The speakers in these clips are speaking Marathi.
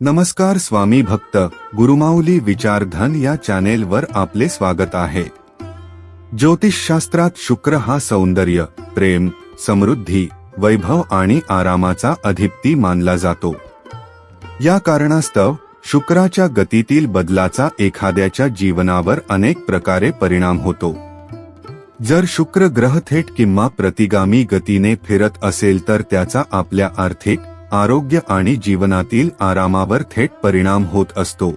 नमस्कार स्वामी भक्त गुरुमाऊली विचारधन या चॅनेलवर आपले स्वागत आहे. ज्योतिषशास्त्रात शुक्र हा सौंदर्य प्रेम समृद्धी वैभव आणि आरामाचा अधिपती मानला जातो. या कारणास्तव शुक्राच्या गतीतील बदलाचा एखाद्याच्या जीवनावर अनेक प्रकारे परिणाम होतो. जर शुक्र ग्रह थेट किंवा प्रतिगामी गतीने फिरत असेल तर त्याचा आपल्या आर्थिक आरोग्य आणि जीवनातील आरामावर थेट परिणाम होत असतो.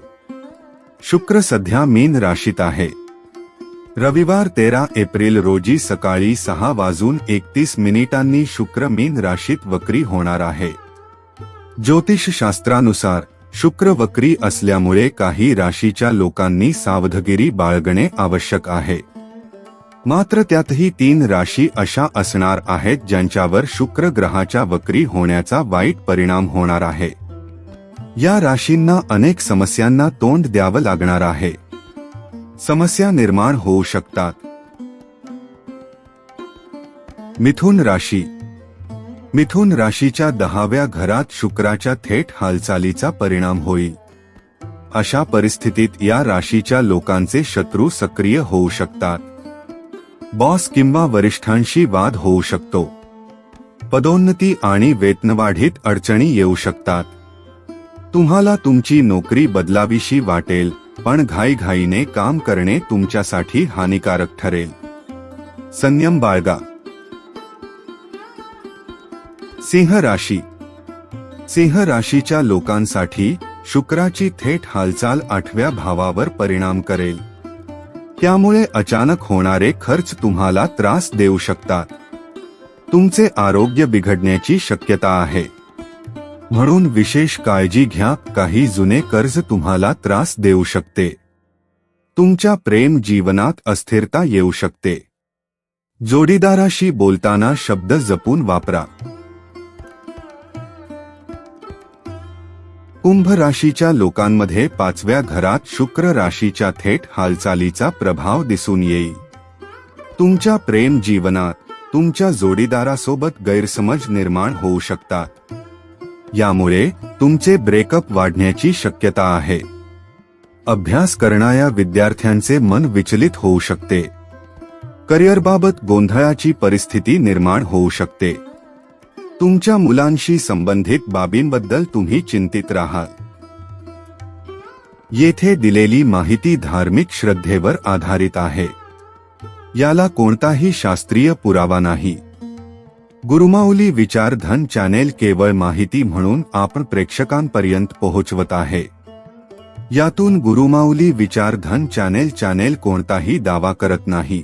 शुक्र सध्या मीन राशीत आहे. रविवार तेरा एप्रिल रोजी सकाळी सहा वाजून एकतीस मिनिटांनी शुक्र मीन राशीत वक्री होणार आहे. ज्योतिषशास्त्रानुसार शुक्र वक्री असल्यामुळे काही राशीच्या लोकांनी सावधगिरी बाळगणे आवश्यक आहे. मात्र त्यातही तीन राशी अशा असणार आहेत ज्यांच्यावर शुक्र ग्रहाच्या वक्री होण्याचा वाईट परिणाम होणार आहे. या राशींना अनेक समस्यांना तोंड द्यावं लागणार आहे. समस्या निर्माण होऊ शकतात. मिथुन राशी. मिथुन राशीच्या दहाव्या घरात शुक्राच्या थेट हालचालीचा परिणाम होईल. अशा परिस्थितीत या राशीच्या लोकांचे शत्रू सक्रिय होऊ शकतात. बॉस किंवा वरिष्ठांशी वाद होऊ शकतो. पदोन्नती आणि वेतनवाढीत अडचणी येऊ शकतात. तुम्हाला तुमची नोकरी बदलावीशी वाटेल पण घाईघाईने काम करणे तुमच्यासाठी हानिकारक ठरेल. संयम बाळगा. सिंह राशी. सिंह राशीच्या लोकांसाठी शुक्राची थेट हालचाल आठव्या भावावर परिणाम करेल. त्यामुळे अचानक होणारे खर्च तुम्हाला त्रास देऊ शकतात. तुमचे आरोग्य बिघडण्याची शक्यता आहे. म्हणून विशेष काळजी घ्या काही जुने कर्ज तुम्हाला त्रास देऊ शकते. तुमच्या प्रेम जीवनात अस्थिरता येऊ शकते. जोडीदाराशी बोलताना शब्द जपून वापरा. कुंभ राशीच्या लोकांमध्ये पाचव्या घरात शुक्र राशीच्या थेट हालचालीचा प्रभाव दिसून येईल. तुमच्या प्रेम जीवनात तुमच्या जोडीदारासोबत गैरसमज निर्माण होऊ शकतात. यामुळे तुमचे ब्रेकअप वाढण्याची शक्यता आहे. अभ्यास करणाऱ्या विद्यार्थ्यांचे मन विचलित होऊ शकते. करिअरबाबत गोंधळाची परिस्थिती निर्माण होऊ शकते. तुमच्या मुलांशी संबंधित बाबींबद्दल तुम्ही चिंतित राहाल येथे दिलेली माहिती धार्मिक श्रद्धेवर आधारित आहे. याला कोणताही शास्त्रीय पुरावा नाही. गुरुमाऊली विचारधन चॅनेल केवळ माहिती म्हणून आपण प्रेक्षकांपर्यंत पोहोचवत आहे. यातून गुरुमाऊली विचारधन चॅनेल चॅनेल कोणताही दावा करत नाही.